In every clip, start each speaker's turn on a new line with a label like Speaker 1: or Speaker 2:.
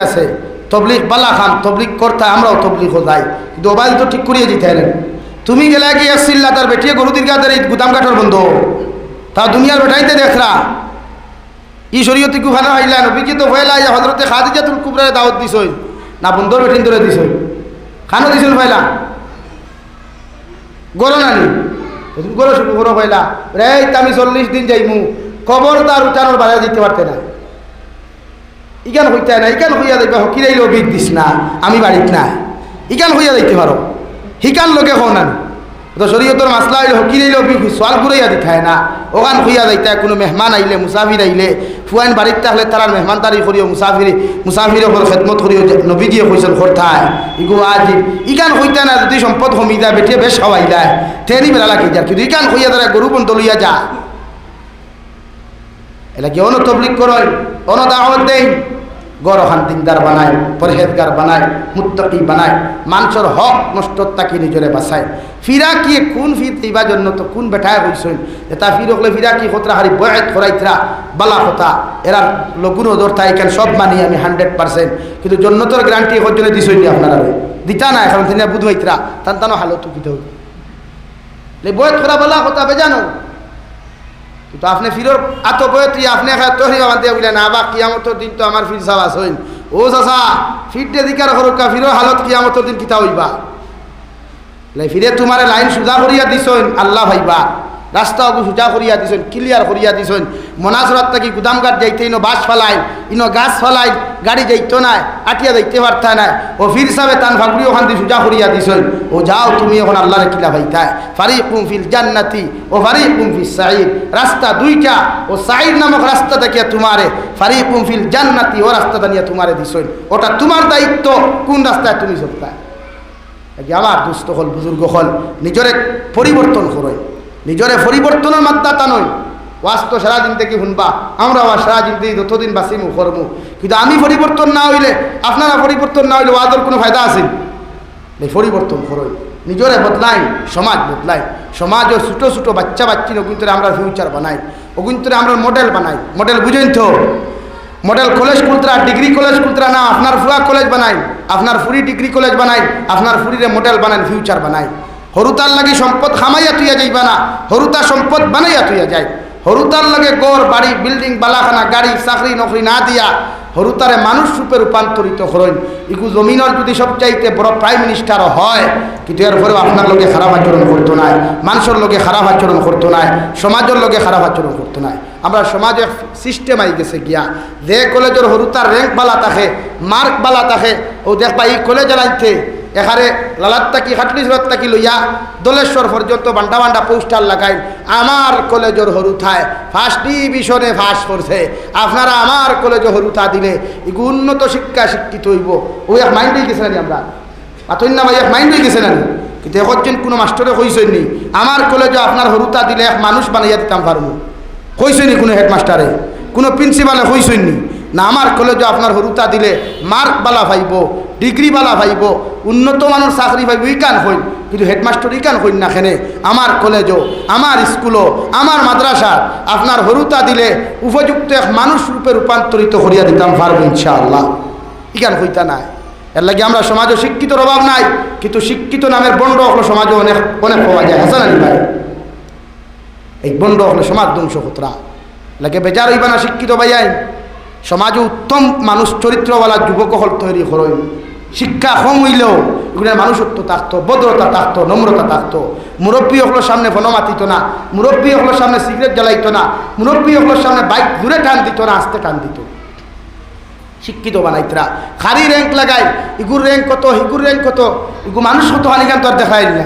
Speaker 1: আছে। তবলিক বালা খান তবলিক করতে, আমরাও তবলিক যাই। কিন্তু মোবাইল তো ঠিক করিয়ে দিতে হলেন তুমি গেলে কি এসছিল্লা তার বেটিয়ে গরু দীর্ঘাদের এই গুদাম কাঠর বন্ধ? তা দুনিয়ার বেটাইতে দেখরা। ই শরীয়তি কুফানা হাইলা? নবীজি তো হইলা ইয়া হজরতে খাদিজাতুল কুবরারে দাওয়াত দিছই। না বন্ধর বেটিন ধরে দিছই। খানো দিছুন হইলা গরো নানি। গরো শুরু গরো হইলা রে আমি চল্লিশ দিন যাইমু। কবরদার উঠানোর বাড়ায় দিতে পারতে না। ইগান হইতে না ইগান হইয়া যাইবা হকিরাইলেও বিদ দিস না, আমি বাড়িত না ইগান হইয়া যাইতে পারো। হিকান লোকে হও না তো শরীয়তর মাসলা হইলে হকিরাইলেও বি সোয়াল ঘুরাইয়া দিখায় না। ওখান হইয়া যাইতে কোনো মেহমান আইলে, মুসাফির আইলে। ফুয়াইন বাড়িতে থাকলে তারা মেহমান তারি করিও, মুসাফির মুসাফির ওপর খেদমত করিও নবীজিয়ে কইসল করতায় ইগো আজি ইগান হইতে না, যদি সম্পদ কমি যায়, বেটিয়ে বেশ হওয়াই যায়। তেনি বেলা লাগি যা কিন্তু ইগান হইয়া দ্বারা গরু বন্ধ লইয়া যা এলা কি অন তবলিক করয় অন দেই। ওখান দিনদার বানায়, পরহেজগার বানায়, মুত্তকি বানায় মানুষের হক নষ্ট তাকে নিজরে বাঁচায়। ফিরা কি, কোন ফির দিবা জন্য তো কোন বেঠায় হইসইন এটা ফির হলে ফিরা কি খতরা হারি বয়াত খরাইতরা বালা কথা। এরা লগুন ওদরতা এখানে সব মানি আমি হান্ড্রেড পার্সেন্ট। কিন্তু জন্নতর গ্যারান্টি হজনে দিছই আপনারা দিতা না এখন তিনি বুধ হইতরা তান তানো হালত কিতে হইব বয়ত খরা বালা কথা বেজানো কিন্তু আপনি ফিরোর আত বয়ে তুই আপনি একা তৈরি বাবা দিয়ে বুঝলেন বা কিয়ামতর দিন তো আমার ফির সাবাস হইন ও চাষা ফিরতে দিকার কা, ফিরো হালত কিয়ামতর দিন কিতা হইবা? ফিরে তোমার লাইন সুদা করিয়া দিছ আল্লাহ ভাইবা রাস্তা অগু সুজা করিয়া দিছইন ক্লিয়ার করিয়া দিছইন মনাসরাত থাকি গুদামঘাট যাইতে ইনো বাস ফেলাই ইনো গাছ ফেলাই গাড়ি যাইতো নাই, আটিয়া যাইতে পারতা নাই। ও ফির সাবে তান ভাগুড়ি ওখান দিয়ে সুজা করিয়া দিছইন ও যাও তুমি এখন আল্লাহরে কিলা ভাইতায় ফারিকুম ফিল জান্নাতি ও ফারিকুম ফিল সাইদ রাস্তা দুইটা, ও সাইদ নামক রাস্তা দেখিয়া তোমারে, ফারিকুম ফিল জান্নাতি ও রাস্তাটা দানিয়া তোমারে দিছইন ওটা তোমার দায়িত্ব, কোন রাস্তায় তুমি আগে আমার দুস্থ হল, বুজুর্গ হল, নিজরে পরিবর্তন করই নিজরে পরিবর্তনের মাত্রা তা নয়। ওয়াজ তো সারাদিন থেকে শুনবা। আমরা আবার সারাদিন থেকে যতদিন বাঁচিমু, করমু। কিন্তু আমি পরিবর্তন না হইলে, আপনারা পরিবর্তন না হইলে ওয়াজের কোনো ফায়দা আছে? এই পরিবর্তন করই। নিজরে বদলাই, সমাজ বদলাই। সমাজও ছোটো ছোটো বাচ্চা বাচ্চি ওগুন্তরে আমরা ফিউচার বানাই। ওগুন্তরে আমরা মডেল বানাই। মডেল বুঝেন তো? মডেল কলেজ খুলতরা ডিগ্রি কলেজ খুলতরা না, আপনার ফুয়া কলেজ বানাই। আপনার ফুরি ডিগ্রি কলেজ বানাই। আপনার ফুরিরে মডেল বানাই ফিউচার বানাই। হরুতার লাগে সম্পদ খামাইয়া তুইয়া যাইবা না, হরুতা সম্পদ বানাইয়া তুইয়া যায় হরুতার লাগে গড়, বাড়ি, বিল্ডিং, বালাখানা, গাড়ি, চাকরি, নকরি না দিয়া হরুতারে মানুষ রূপে রূপান্তরিত করেন ইকু জমিনের যদি সবচাইতে বড় প্রাইম মিনিস্টার হয়, কিন্তু এরপরেও আপনার লোকে খারাপ আচরণ করতো নাই, মানুষের লোকে খারাপ আচরণ করতো নাই, সমাজের লোকে খারাপ আচরণ করতো নাই। আমরা সমাজে সিস্টেম আই গেছে গিয়া, যে কলেজের হরুতার র্যাঙ্ক বালা থাকে মার্ক বালা থাকে, ও দেখবা এই কলেজ লাইতে এখানে লালাত তাকি হাটলি সুরত তাকি লইয়া দোলেশ্বর পর্যন্ত বান্ডা বান্ডা পোস্টার লাগাই, আমার কলেজের হরুথায় ফার্স্ট ডিভিশনে ফার্স্ট করছে আপনারা আমার কলেজে হরুথা দিলে এগু উন্নত শিক্ষা শিক্ষিত হইব। ও এক মাইন্ড গেছে না আমরা? আতই না ভাই এক মাইন্ড গেছে না কিন্তু এখন কোনো মাস্টরে কইসেন নি, আমার কলেজে আপনার হরুতা দিলে এক মানুষ বানাইয়া দিতাম পারব। কইসেনি কোনো হেডমাস্টারে? কোনো প্রিন্সিপালে কইসেননি না? আমার কলেজে আপনার হরুতা দিলে মার্ক বালা ভাইব ডিগ্রি বালা ভাইব, উন্নত মানের চাকরি ভাইব ইকান হইন। কিন্তু হেডমাস্টার ইকান হইন না খেনে আমার কলেজও আমার স্কুলও, আমার মাদ্রাসা, আপনার হরুতা দিলে উপযুক্ত এক মানুষ রূপে রূপান্তরিত করিয়া দিতাম পারব ইনশাআল্লাহ। ইকান হইতা নাই। এর লাগে আমরা সমাজে শিক্ষিতর অভাব নাই, কিন্তু শিক্ষিত নামের বন্ড হলো সমাজে অনেক অনেক পাওয়া যায়। হাসান আলী ভাই, এই বন্ড হলে সমাজ ধ্বংস হতরা লাগে বেজার হইবা না শিক্ষিত ভাইয়াই সমাজে উত্তম মানুষ, চরিত্রওয়ালা যুবক হল তৈরি করই শিক্ষা কম হইলেও এগুলো মানুষত্ব থাকতো ভদ্রতা থাকতো নম্রতা থাকতো মুরব্বী হলোর সামনে ফোন মাতিত না, মুরব্বী হলোর সামনে সিগারেট জ্বালাইতো না, মুরব্বী হলোর সামনে বাইক দূরে টান দিত না, আস্তে টান দিত। শিক্ষিত বানাইতরা খারি র্যাঙ্ক লাগাই, ইগুর র্যাঙ্ক কত, হিগুর র্যাঙ্ক কত, ইগু মানুষ কত হানিকান তোর দেখাই না।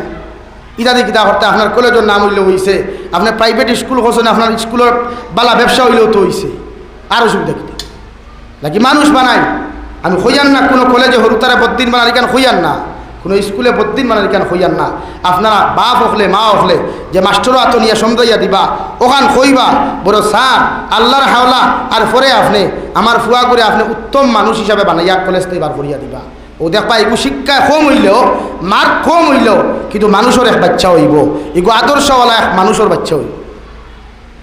Speaker 1: ইত্যাদি কিতা করতে আপনার কলেজের নাম হইলেও হয়েছে আপনার প্রাইভেট স্কুল করছেন আপনার স্কুলের বালা ব্যবসা হইলেও তো হয়েছে আরও সুবিধা নাকি মানুষ বানাই? আমি হইয়ান না, কোনো কলেজে হরুতারা বদ্দিন বানালি কেন হইয়ান না? কোনো স্কুলে বদ্দিন বানালি কেন হইয়ান না? আপনারা বাপ হকলে মা হকলে যে মাস্টারও আত নিয়ে সমদাইয়া দিবা, ওখান কইবা বড় স্যার, আল্লাহর হাওলা, আর পরে আপনি, আমার ফুয়া করে আপনি উত্তম মানুষ হিসাবে বানাইয়া কলেজ থেকে বার করিয়া দিবা। ও দেখবা এগু শিক্ষা কম হইলেও মার্ক কম হইলেও, কিন্তু মানুষের এক বাচ্চা হইব। এগু আদর্শওয়ালা এক মানুষের বাচ্চা হইব।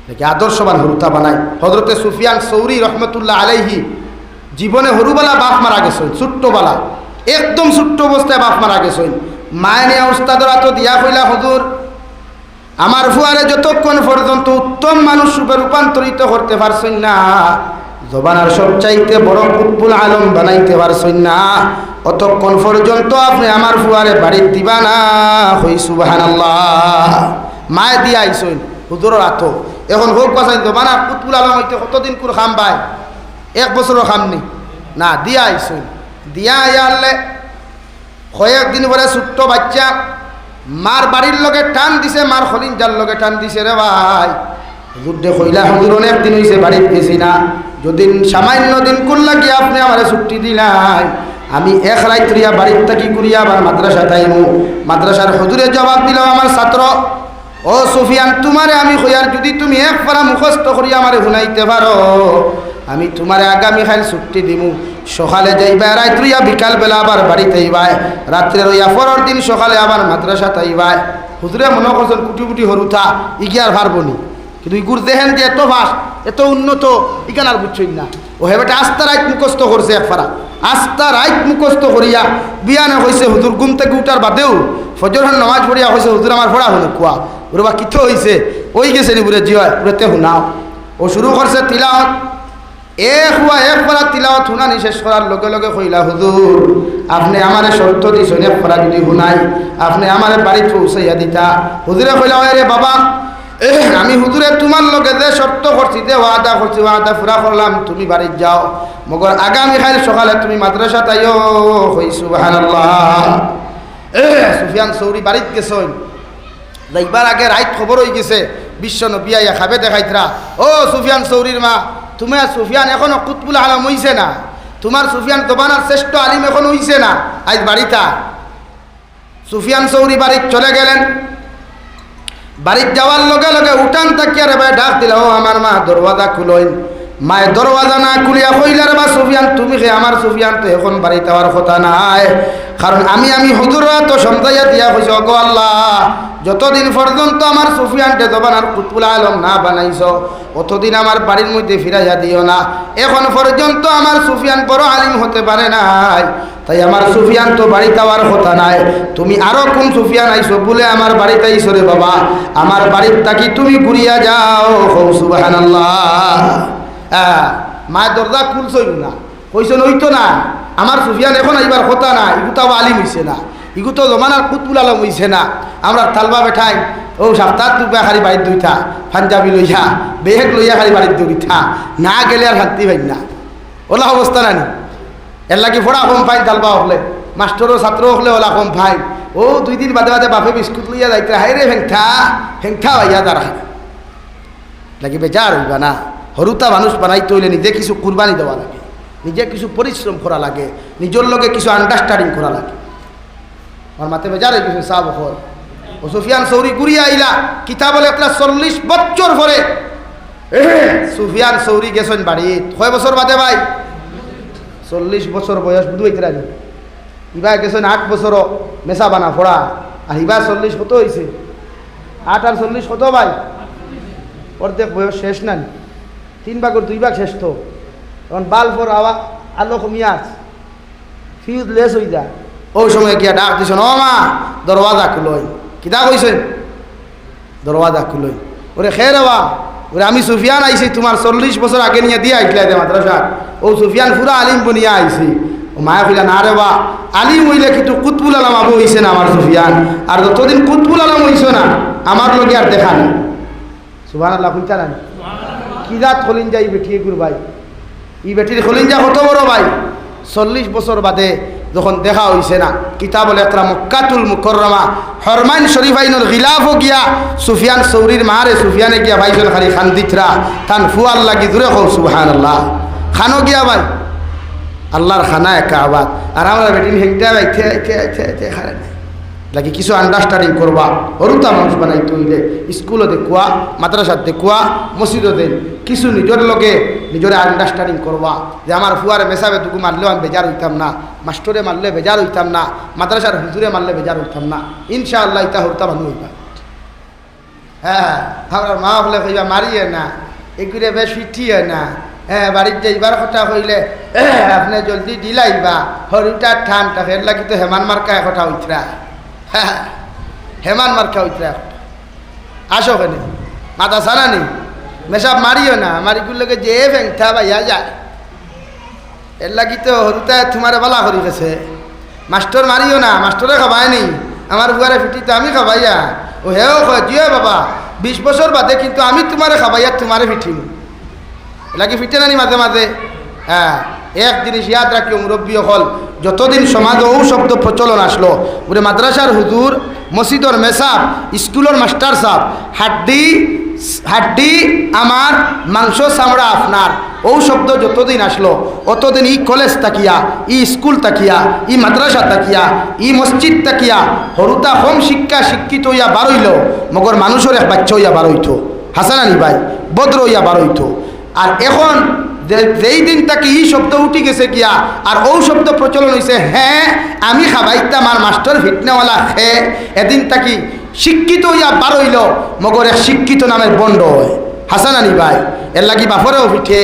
Speaker 1: দেখি আদর্শবান হরুতা বানায়? হজরতে সুফিয়ান সৌরি রহমতুল্লাহ আলাইহি জীবনে হরুবালা বাপ মারা গেছে, ছোট্টবালা। একদম ছোট্ট অবস্থায় বাপ মারা গেছে। মায় নিয়ে উস্তাদরা তো দিয়া কইলা, হুজুর, আমার ফুয়ারে যতক্ষণ পর্যন্ত উত্তম মানুষ রূপে রূপান্তরিত করতে পারছেন না জবানার সবচাইতে বড় কুতবুল আলম বানাইতে পারছেন না, অতক্ষণ পর্যন্ত আপনি আমার ফুয়ারে বাড়ির দিবা না হই সুবাহান মায়ে দিয়া আইসইন হুজুরের আতো এখন হোক বাসাই জবানার কুতবুল আলম হইতে কতদিন করে খাম পায় এক বছরও খামনি না। দিয়া আইসইন দিয়া আইয়ালে কয়েকদিন পরে ছোট্ট বাচ্চা মার বাড়ির লগে টান দিছে মার খলিঞ্জার লগে টান দিছে। রে ভাই, যুদ্ধে কইলা হুজুর অনেক দিন হইছে বাড়িতে গেছি না। যদি সামান্য দিন করলা কি আপনি আমার ছুটি দিলাই। আমি এক রাত্রিয়া বাড়ির থাকি করিয়া আবার মাদ্রাসা তাইমু মাদ্রাসার হুজুরে জবাব দিল আমার ছাত্র ও সুফিয়ান তোমারে আমি কইয়ার যদি তুমি এক পারা মুখস্থ করিয়া আমারে শুনাইতে পারো আমি তোমারে আগামী খাইল ছুটি দিমু। সকালে যাইবা রাত্রিয়া বিকাল বেলা আবার বাড়িতে আইবাই। রাত্রে রইয়া পরের দিন সকালে আবার মাদ্রাসা তাইবাই হুজুরে মনে করছেন কুটি কুটি হরুথা, ইগিয়ার পারবনি কিন্তু ইগুর দেহেন যে এত ভাস, এত উন্নত ইকান আর বুঝছই না। ও হেবেটা আস্তা রাইত মুখস্থ করছে এক ফারা আস্তা রাইত মুখস্থ করিয়া বিয়ানে হয়েছে হুজুর গুম থেকে উঠার বাদেও ফজর নমাজ পড়িয়া হয়েছে হুজুর, আমার পড়া হলো কুয়া। ওর বা কিথ হয়েছে ওই গেছে নি বুড়ে জিয়া বুড়েতে শুনাও। ও শুরু করছে তিলাওয়াত। এক হুয়া এক পারা তিলাওয়াত শুনানি শেষ করার লগে লগে কইলা হুজুর আপনি আমারে শর্ত দিছেন এক পারা যদি শুনাই আপনি আমারে বাড়িতে পৌঁছাইয়া দিতা। হুজুরে কইলা "ওই রে বাবা আমি হুজুরে তোমার লগে যে শর্ত করছি যে ওয়াদা করছি ওয়াদা পুরা করলাম তুমি বাড়িতে যাও। মগর আগামী খাইল সকালে তুমি মাদ্রাসা তাইও হই সুবহানাল্লাহ। এহ, সুফিয়ান সৌরি বাড়িতে গেছই যাইবার আগে রাইত খবর হয়ে গেছে বিশ্ব নবিয়া খাবে দেখাইতরা। ও সুফিয়ান সৌরির মা তুমি সুফিয়ান এখনও কুতবুল আলম হইছে না। তোমার সুফিয়ান তোবানার শ্রেষ্ঠ আলিম এখন হইছে না। আজ বাড়িটা সুফিয়ান চৌরি বাড়ির চলে গেলেন। বাড়ির যাওয়ার লগে লগে উঠান তাকিয়ারে ভাই ডাক দিল, ও আমার মা, দরওয়াজা খুলইন। মায়ে দরওয়াজা না খুলিয়া কইলার বা সুফিয়ান, তুমি খে আমার সুফিয়ান? তো এখন বাড়িতে যাওয়ার কথা নাই। কারণ আমি আমি হুজুরা তো সমজাইয়া দিয়া হইছ গো আল্লাহ, যতদিন পর্যন্ত আমার সুফিয়ানটে জবানার কুতুল আলম না বানাইছ, অতদিন আমার বাড়ির মধ্যে ফিরাইয়া দিও না। এখন পর্যন্ত আমার সুফিয়ান বড় আলিম হতে পারে নাই। তাই আমার সুফিয়ান তো বাড়িতে যাওয়ার কথা নাই। তুমি আরও কোন সুফিয়ান আইসো বলে আমার বাড়িতে আইসো রে বাবা। আমার বাড়ির তাকি তুমি ঘুরিয়া যাও। হৌ সুবাহান হ্যাঁ মায়ের দরজা খুলছই না। কইছেন ওই তো না। আমার সুফিয়ান এখন আইবার কথা না। ইগু তাও আলিম হইছে না। ইগু জমানার কুতবুল আলম হইছে না। আমরা তালবা বেঠাই, ও সপ্তাহ দুবা খালি বাড়ির দুইটা, পাঞ্জাবি লইয়া বেহেক লইয়া খালি বাড়ির দুইটা। না গেলে আর শান্তি পাই না। ওলা অবস্থা নানি এর লাগি ফোড়া কম ফাইন তালবা হলে। মাস্টরও ছাত্র হলে ওলা কম ফাইন ও দুই দিন বাদে বাদে বাপে বিস্কুট লইয়া যাইতে হাই রে ভেংঠা ভেংঠা হইয়া তার লাগি বেজার হইবা না। হরুতা মানুষ বানাইতে হইলে নিজে কিছু কুরবানি দেওয়া লাগে। নিজে কিছু পরিশ্রম করা লাগে। নিজের লগে কিছু আন্ডারস্ট্যান্ডিং করা লাগে। আমার মাতে বেজার গেছে সাহ বখর ও সুফিয়ান সৌরি ঘুরিয়া আইলা। বলে একটা চল্লিশ বছর পরে। সুফিয়ান সৌরি গেছেন বাড়ি কয় বছর বাদে ভাই? চল্লিশ বছর বয়স, বুধ হইতে রাজি। ইবা গেছেন আট বছর মেশা বানা ফোড়া আর ইবা চল্লিশ কত হয়েছে আট আর চল্লিশ কত ভাই? অর্ধেক বয়স শেষ নানি তিন ভাগের দুই ভাগ শেষ তো। তখন বাল ফোর আওয়া আলো কমিয়া আছে। ফিউজ লেস হয়ে যায় ওই সময় গিয়া ডাক দিছেন ও মা দরওয়াজা খুলই। কিতা কইছেন? দরওয়াজা খুলই। ওরে খেয়ে রে বা ওরে আমি সুফিয়ান আইছি তোমার চল্লিশ বছর আগে নিয়ে দিয়ে আইসলাই দে মাদ্রাসা ও সুফিয়ান পুরা আলিম বনিয়া আইছি। ও মায়া কইলা না রে বা আলিম হইলে কিন্তু কুতবুল আলম আবু হইছে না আমার সুফিয়ান। আর যতদিন কুতবুল আলম হইছে না আমার লগে আর দেখা নেই। সুবান আল্লাহ কইতা না কি জাত খলিন যাই বেঠিয়ে গুর ভাই ই বেটির খলিঞ্জা কত বড় ভাই? চল্লিশ বছর বাদে যখন দেখা হইছে না, কিতাবল একটা মক্কাতুল মুকররমা হরমাইন শরীফ আইনুল গিলাফও গিয়া সুফিয়ান সৌরির মারে সুফিয়ানে গিয়া ভাইজন খালি খান তান ফুয়াল লাগি দূরে হও সুবহান আল্লাহ খানো গিয়া ভাই? আল্লাহর খানা একা আবাদ আর আমরা বেটিন হেঁটে আইতে আইতে আইতে আইতে খারে নাই লাগি কিছু আন্ডারস্ট্যান্ডিং করবা হরুতা মানুষ বানাই তৈলে স্কুলও দেখুয়া মাদ্রাসাত দেখুয়া মসজিদও দেন কিছু নিজের লগে নিজের আন্ডারস্ট্যান্ডিং করবা যে আমার ফুয়ারে মেসাবে টুকু মারলেও আমি বেজার হইতাম না মাস্টরে মারলে বেজার হইতাম না মাদ্রাসার হুজুরে মারলে বেজার হইতাম না ইনশাআল্লাহ ইতা হরতা মানুষ হইবা হ্যাঁ আমার মা বলে কইবা মারিয়ে না এগুলো বেশ ফিটিয়ে না হ্যাঁ বাড়ির যাইবার কথা কইলে আপনি জলদি দিলাইবা হরিটা ঠান থাকে এর লাগি তো হেমান মার্কা কথা উঠরা হ্যাঁ হেমান মার্কা উঠরা আসো কেন মাথা সারা নেই। মেসাব মারিও না। মারিগুলোকে যে ভেংথা বাইয়া যায় এর লাগি তো হরুতায় তোমার বালা করি গেছে। মাস্টর মারিও না। মাস্টরে খাবাই নেই। আমার বুয়ারে ফিটি তো আমি খাবাইয়া। ও হেও জিও বাবা, বিশ বছর বাদে কিন্তু আমি তোমারে খাবাইয়া তোমারে ফিটিম। লাগি ফিটে নানি মাঝে মাঝে? হ্যাঁ। এক জিনিস ইয়াদ রাখিও মুরব্বী হল। যতদিন সমাজ ও শব্দ প্রচলন আসলো বলে মাদ্রাসার হুজুর, মসজিদর মেসাব, স্কুলের মাস্টার সাহ হাড্ডি হাড্ডি আমার মাংস চামড়া আপনার। ও শব্দ যতদিন আসলো, অতদিন ই কলেজ তাকিয়া, ই স্কুল তাকিয়া, ই মাদ্রাসা তাকিয়া, ই মসজিদ তাকিয়া, হরুতা হোম শিক্ষা শিক্ষিত হইয়া বারইল, মগর মানুষের এক বাচ্চা হইয়া বারইত। হাসানানি ভাই, বদ্র হইয়া বারইত। আর এখন যেই দিন তাকে ই শব্দ উঠি গেছে গিয়া, আর ও শব্দ প্রচলন হয়েছে হ্যাঁ আমি খাবাইতাম আর মাস্টার ফিটনেওয়ালা খে এদিন তাকি শিক্ষিত হইয়া বারইল মগর এক শিক্ষিত নামের বন্ড হয়। হাসান আনি ভাই, এর লাগি বাপরেও ফিঠে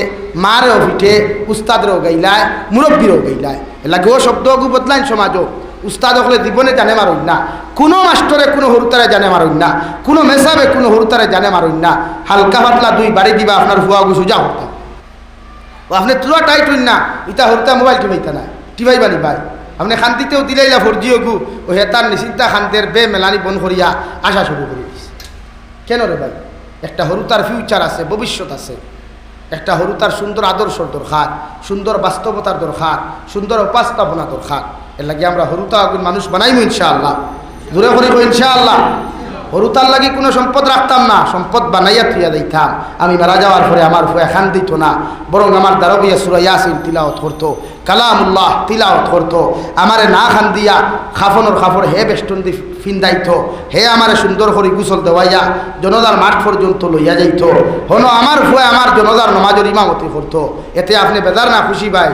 Speaker 1: মারেও ফিঠে উস্তাদেরও গাইলায়, মুরব্বীরও গাইলায়। এর লাগি ও শব্দ গু বদলাইন সমাজও। উস্তাদ হলে জীবনে জানে মারুন না। কোনো মাস্টরে কোনো হরুতারে জানে মারুন না। কোনো মেসাবে কোনো হরুতারে জানে মারুন না। হালকা পাতলা দুই বাড়ি দিবা, আপনার ফুয়া গু সুজা হতাম ও আপনি তুলা টাইট হইন না ইটা হরতা মোবাইল টিপাইতা না টিপাই বানি ভাই আপনি শান্তিতেও দিলাইলা ফরজিও গু ও হেতার নিশ্চিন্তা শান্তের বে মেলানি বন করিয়া আসা শুরু করে দিছে। কেন রে ভাই? একটা হরুতার ফিউচার আছে, ভবিষ্যৎ আছে। একটা হরুতার সুন্দর আদর্শর দরকার, সুন্দর বাস্তবতার দরকার, সুন্দর উপস্থাপনা দরকার। এর লাগে আমরা হরুতা মানুষ বানাইমু ইনশাআল্লাহ। দূরে করিব ইনশাআল্লাহ। হরুতার লাগি কোনো সম্পদ রাখতাম না, সম্পদ বানাইয়া থুইয়া দিতাম। আমি মারা যাওয়ার পরে আমার ফুয়া খান দিত না, বরং আমার দারবিয়া সুরা ইয়াসিন তিলাওত করতো, কালামুল্লাহ তিলাওত করতো। আমারে না খান দিয়া খাফনর খাফর হে বেষ্টন দি ফিন্দাইত, হে আমারে সুন্দর করে গুসল দেওয়াইয়া জনদার মাঠ পর্যন্ত লইয়া যাইত। হনো আমার ফুয়া আমার জনদার নমাজের ইমামতি করতো। এতে আপনি বেদার না খুশি ভাই।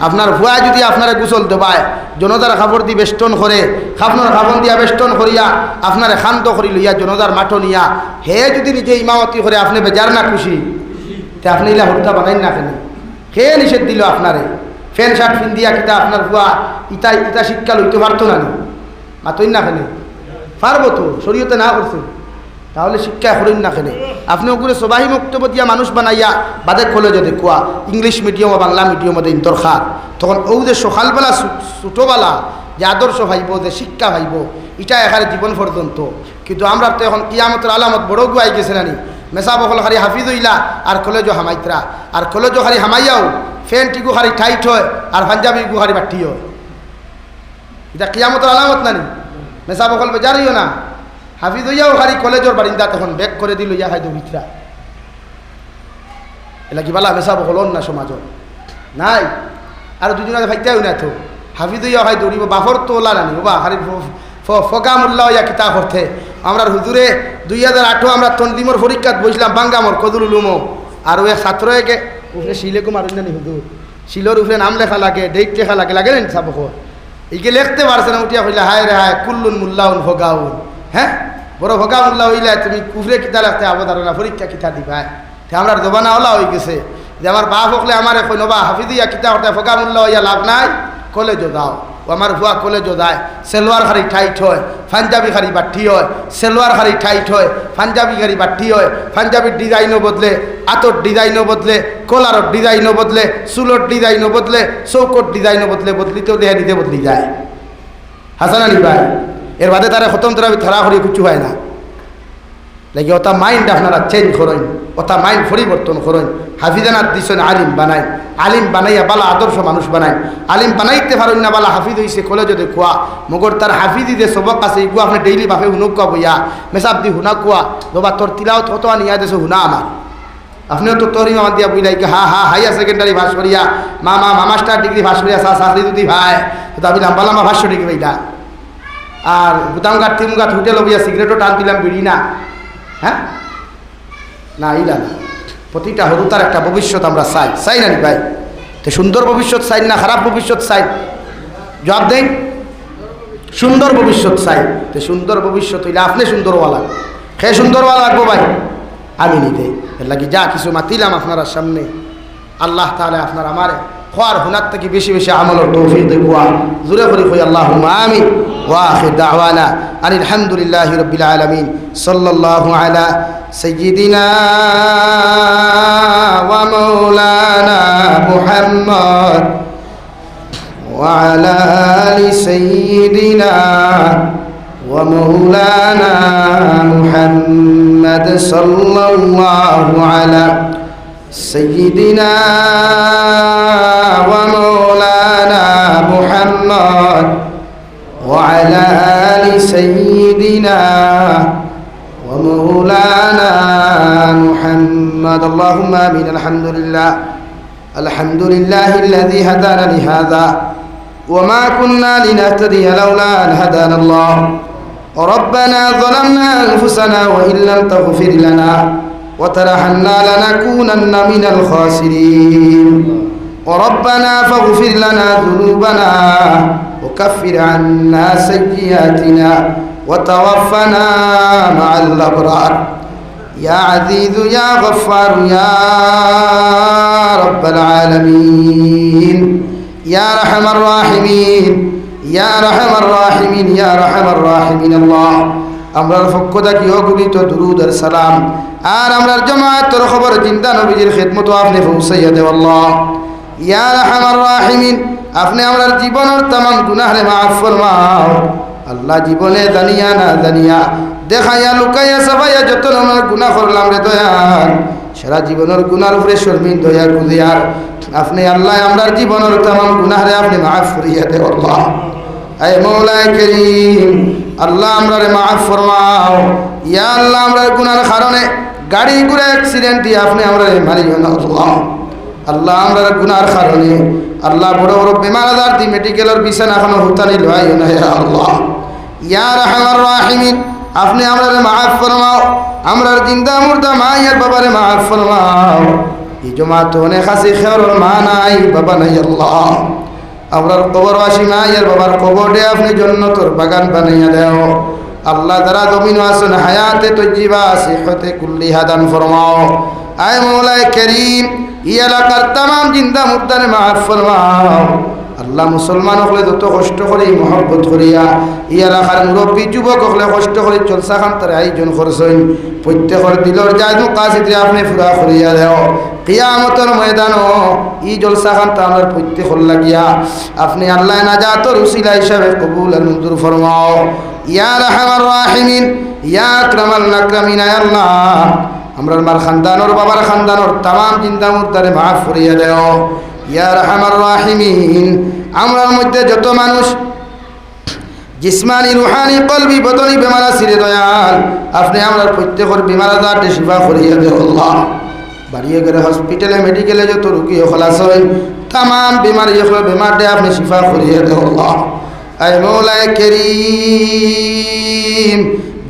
Speaker 1: আপনার ভুয়া যদি আপনারা গুসল দেবায়, জনতার খাবার দি বেষ্টন করে, খাফনের খাবন দিয়া বেষ্টন করিয়া, আপনারে শান্ত করি লইয়া, জনতার মাঠ নিয়া, হে যদি নিজে ইমামতি করে আপনি বেজার না খুশি, তে আপনি ইলা হত্যা বানাইন না কেন? হে নিষেধ দিল আপনারে? ফ্যান শার্ট ফিন দিয়া কিতা আপনার ভুয়া ইটা ইটা শিক্ষা লইতে পারতো না? মাতইন না কেন? পারব তো, শরীয়তে না করছে। তাহলে শিক্ষা করেন না কেন। আপনি ওগুলো সবাই বক্তব্য দিয়া মানুষ বানাইয়া বাদে কলেজে দেখুয়া ইংলিশ মিডিয়াম ও বাংলা মিডিয়াম দিন দরকার তখন ও যে সকালবেলা ছোটোবেলা যে আদর্শ ভাইব, যে শিক্ষা ভাইব এটা এখানে জীবন পর্যন্ত। কিন্তু আমরা তো এখন কিয়ামতের আলামত বড় গুয়াই গেছে নানি। মেসা বকল খালি হাফিজ হইলা আর কলেজও হামাইতরা। আর কলেজও খালি হামাইয়াও ফ্যান টিকু খালি টাইট হয়, আর পাঞ্জাবি গুহারি খালি বাটি হয়। এটা কিয়ামতের আলামত নানি। মেসা বকল বেজারিও না। হাফিজ হইয়াও খালি কলেজের বারিন্দা, তখন বেক করে দিল, ইয়া হাইদু ভিতরা এলা কি বালা মেসা বকল না সমাজ নাই। আর দুজনে ভাইতেও না তো হাফিজ হইয়া হয় দৌড়িব, বাফর তো ওলা নানি বাবা খালি ফকা মোল্লা হইয়া কিতা করতে আমরা হুজুরে দুই হাজার আঠো আমরা তন্দিমর পরীক্ষাত বসলাম বাঙ্গামর কদুল উলুমো আর ওই ছাত্র একে উপরে শিলেকো মারুন জানি হুজুর। শিলর উপরে নাম লেখা লাগে ডেট লেখা লাগে লাগে না সাবক ইকে লিখতে পারছে না, উঠিয়া কইলে হায় রে হায়, কুল্লুন মুল্লাউন ভগাউন হ্যাঁ? বড় ভগা মুল্লা হইলে তুমি কুফরে কিতা লাগতে আবদার না পরীক্ষা কিতা দিবাই তে আমরা দবানা ওলা হয়ে গেছে। যে আমার বাপ হকলে আমার এখন নবা হাফিদিয়া কিতা করতে ফগা মূল্য হইয়া লাভ নাই কলেজও ও আমার ভুয়া কলেজও যায়, সেলোয়ার খারি ঠাইট হয়, পাঞ্জাবি খারি বাটি হয়, সেলোয়ার খারি ঠাইট হয়, পাঞ্জাবি খারি বাটি হয়, পাঞ্জাবির ডিজাইনও বদলে, আতর ডিজাইনও বদলে, কলারর ডিজাইনও বদলে, চুলোর ডিজাইনও বদলে, চৌকট ডিজাইনও বদলে, বদলিতেও দেহা দিতে বদলি যায়। হাসান আলী ভাই এর বাদে তারা খতম তোরা ধরা করি কিছু হয় না। লাগে ওটা মাইন্ড আপনারা চেঞ্জ করেন, ওটা মাইন্ড পরিবর্তন করেন। হাফিজানার দিছেন আলিম বানাই। আলিম বানাইয়া বালা আদর্শ মানুষ বানাই। আলিম বানাইতে পারেন না বালা হাফিজ হইছে কলেজে দেখুয়া। মগর তার হাফিজি যে সবক আছে এগুলো আপনি ডেইলি বাপে হুনুক কোয়া বইয়া। মেসাব দি হুনা কোয়া। বাবা, তোর তিলাও কত আনিয়া দেছে হুনা আমার। আপনিও তো তোর আমার দিয়া বুঝলাই হা হা হাইয়ার সেকেন্ডারি ভাস করিয়া। মামা মামাস্টার ডিগ্রি ভাস করিয়া, সা চাকরি যদি ভাই। তো আমি লাম্বা লাম্বা ভাষ্য ডিগ্রি ভাইটা আর গুদাম গাঠ তিমু গাঠ হোটেল হইয়া সিগারেটও টান দিলাম বিড়ি না। হ্যাঁ? না ইলা না প্রতিটা হরুতার একটা ভবিষ্যৎ আমরা চাই। চাই না ভাই? তো সুন্দর ভবিষ্যৎ চাই না খারাপ ভবিষ্যৎ চাই? জবাব দেন সুন্দর ভবিষ্যৎ চাই। তো সুন্দর ভবিষ্যৎ হইলে আপনি সুন্দরওয়ালা। খে সুন্দরওয়ালা লাগবো ভাই? আমি নিতে। এর লাগি যা কিছু মাতিলাম আপনারা সামনে। আল্লাহ তাহলে আপনার আমার খোয়ার হুনার থেকে বেশি বেশি আমলের তৌফিক দেখুয়া জুড়ে করি কই আল্লাহ আমিন ওয়াখির দাওয়ানা আনিল আলহামদুলিল্লাহ রবিল আলমিন সাল্লাল্লাহু আলা سيدنا ومولانا محمد وعلى آل سيدنا ومولانا محمد صلى الله على سيدنا وعلى آل سيدنا ومولانا محمد اللهم آمين الحمد لله الحمد لله الذي هدانا لهذا وما كنا لنهتدي لولا أن هدانا الله ربنا ظلمنا أنفسنا وإن لم تغفر لنا وترحمنا لنكونن من الخاسرين وربنا فاغفر لنا ذنوبنا وكفر عنا سيئاتنا وتوفنا مع الأبرار يا عزيز يا غفار يا رب العالمين يا رحم الراحمين يا رحم الراحمين يا رحم الراحمين الله আমরার পক্ষ থাকি অগণিত দুরুদের সালাম আর আমরার জমায়েতের খবর চিন্তা নবীজির খেদমতো আপনি পৌঁছাইয়া দেব আল্লাহ ইয়া রাহিমিন, আপনি আমরার জীবনের তাম গুনাহরে মাফ ফরমাও। আল্লাহ জীবনে জানিয়া না জানিয়া, দেখাইয়া লুকাইয়া সাফাইয়া যত আমার গুনাহ করলাম রে দয়াল, সারা জীবনের গুনার উপরে শর্মিন দয়া কুদিয়ার আপনি আল্লাহ আমরার জীবনের তাম গুনাহরে আপনি মাফ করিয়া দেব আল্লাহ। আয় মৌলায় করিম, আল্লাহ আমরারে মাফ ফরমাও। ইয়া আল্লাহ আমরার গুনার কারণে গাড়ি ঘুরে অ্যাক্সিডেন্ট দিয়ে আপনি আমরা মারিও না আল্লাহ আমরার গুনার কারণে, আল্লাহ বড় বড় বেমার আজার দি মেডিকেলের বিছানা এখনও হুতানি লয় আল্লাহ। ইয়া রাহমার রাহিমিন, আপনি আমরারে মাফ ফরমাও। আমরার জিন্দা মুর্দা মায়ের বাবারে মাফ ফরমাও। এই জমা তো অনেক আছে খেয়ার মা নাই, বাবা নাই আল্লাহ। আমরার কবরবাসী মায়ের বাবার কবর দে আপনি জন্নতর বাগান বানাইয়া দেও। আল্লাহ দ্বারা জমিন আসুন হায়াতে তজিবা সিহতে কুল্লি হাদান ফরমাও। আয় মৌলায় করিম ই এলাকার তাম জিন্দা মুদ্দানে মাফ ফরমাও। আল্লাহ মুসলমান হলে যত কষ্ট করি, মহব্বত করিয়া ই এলাকার মুরব্বী, যুবক হলে কষ্ট করে চলসা খান তার আয়োজন করছেন। প্রত্যেকের দিলর জাদু কাশিতে আপনি ফুরা করিয়া দেও। কিয়ামতের ময়দান ই জলসা খান তো আমার প্রত্যেক লাগিয়া। আপনি আল্লাহ নাজাতর উসিলা হিসাবে কবুল আর মঞ্জুর ফরমাও ইয়া রাহমার রাহিমিন ইয়া আকরামাল নাকরামিন আল্লাহ। আমরার মার খানদানোর বাবার খানদানোর তাম চিন্তা মুদ্দারে মাফ করিয়া দেও। ইয়া রাহমার রাহিমিন। আমরার মধ্যে যত মানুষ, জিসমানি, রুহানি, কলবি, বদনি বেমার সিরে দয়াল, আপনি আমরা প্রত্যেকের বেমার আজারটি শিফা করিয়া দেও বাড়িয়ে গেলে হসপিটালে, মেডিকেলে যত রুগী খলাস হয় তাম বেমার ইয়ে বেমার দে আপনি শিফা করিয়ে দেও আল্লাহ। মৌলায়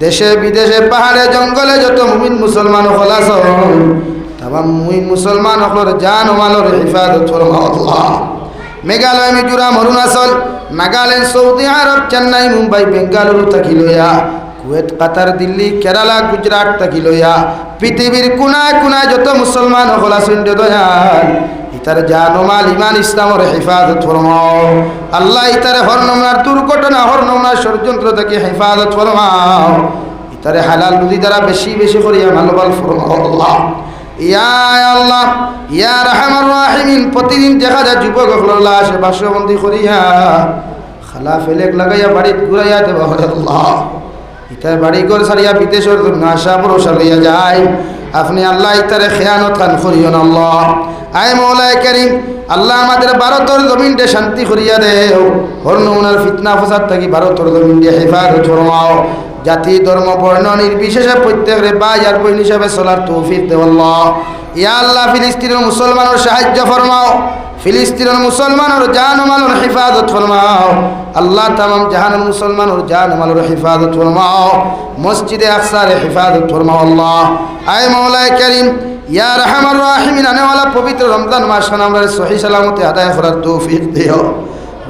Speaker 1: দেশে বিদেশে পাহাড়ে, জঙ্গলে যত মুমিন মুসলমান খলাস তাম মুমিন মুসলমান হকলর জান মালর হিফাজত আল্লাহ। মেঘালয়, মিজোরাম, অরুণাচল, নাগাল্যান্ড, সৌদি আরব, চেন্নাই, মুম্বাই, বেঙ্গালুরু থাকি লইয়া, কুয়েত, কাতার, দিল্লি, কেরালা, গুজরাট থাকি লইয়া, পৃথিবীর কোনায় কোনায় যত মুসলমান হল আসুন দয়াল। ইতার জানমাল ইমান ইসলামর হেফাজত ফরমাও। আল্লাহ ইতারে হর নমনার দুর্ঘটনা হর নমনার ষড়যন্ত্র থেকে হেফাজত ফরমাও। ইতারে হালাল নদী দ্বারা বেশি বেশি করিয়া ভালোবাল ফরমাও আল্লাহ। ইয়া আল্লাহ, ইয়া রাহমার রাহিমিন, প্রতিদিন দেখা যায় যুবক আসে বাসবন্দি করিয়া খালা ফেলেক লাগাইয়া বাড়িত ঘুরাইয়া দেব আল্লাহ। ইতার বাড়ি ঘর সারিয়া বিদেশের আশা ভরসা লইয়া যায়। আপনি আল্লাহ ইতারে খেয়ানত খান করিও আল্লাহ। আয় মৌলায় করিম, আল্লাহ আমাদের ভারতের জমিনটে শান্তি করিয়া দেও হর নমুনার ফিতনা ফসাদ থাকি ভারতের জমিনটে হেফাজত ফরমাও। জাতি, ধর্ম, বর্ণ, নির্বিশেষে প্রত্যেকের বাই আর বইন হিসাবে চলার তৌফিক দেওয়াল্লাহ ইয়া আল্লাহ, ফিলিস্তিনের মুসলমানের সাহায্য ফরমাও। ফিলিস্তিনের মুসলমানের জান মালর হিফাজত ফরমাও। আল্লাহ তামাম জাহানের মুসলমানের জান মালর হিফাজত ফরমাও। মসজিদে আকসার হেফাজত ফরমাও আল্লাহ। আয় মৌলায় করিম ইয়া রহমান রাহিমিন আনেওয়ালা পবিত্র রমজান মাস আমরা সহি সালামতে আদায় করার তৌফিক দিও।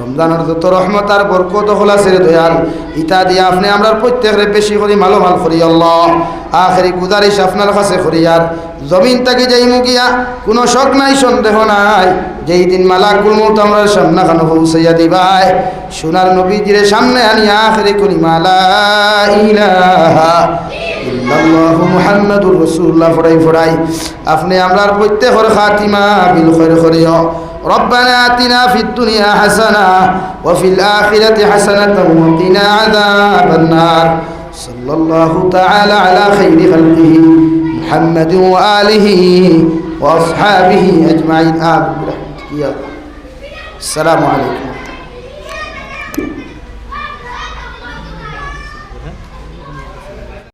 Speaker 1: রমজানের যত রহমত আর বরকত হলা ছেড়ে দয়াল। ইতা দিয়ে আপনি আমরা প্রত্যেকের বেশি করি মালো মাল করি, আল্লাহ। আখেরি গুজারিশ আপনার কাছে করি, আর জমিন তাকে যাই মুগিয়া, কোনো শখ নাই, সন্দেহ নাই। যেই দিন মালাকুল মৌত আমরা সামনা খানো পৌঁছাইয়া দিবাই। সোনার নবীজিরে সামনে আনিয়া আখেরি করি মালা ইলাহা ইল্লাল্লাহু মুহাম্মাদুর রাসূলুল্লাহ ফড়াই ফড়াই আপনি আমরার প্রত্যেকের খাতিমা বিল খৈর করিও ربنا آتنا في الدنيا حسنة وفي الآخرة حسنة وقنا عذاب النار صلى الله تعالى على خير خلقه محمد وآله وأصحابه أجمعين آمين برحمتك يا الله. السلام عليكم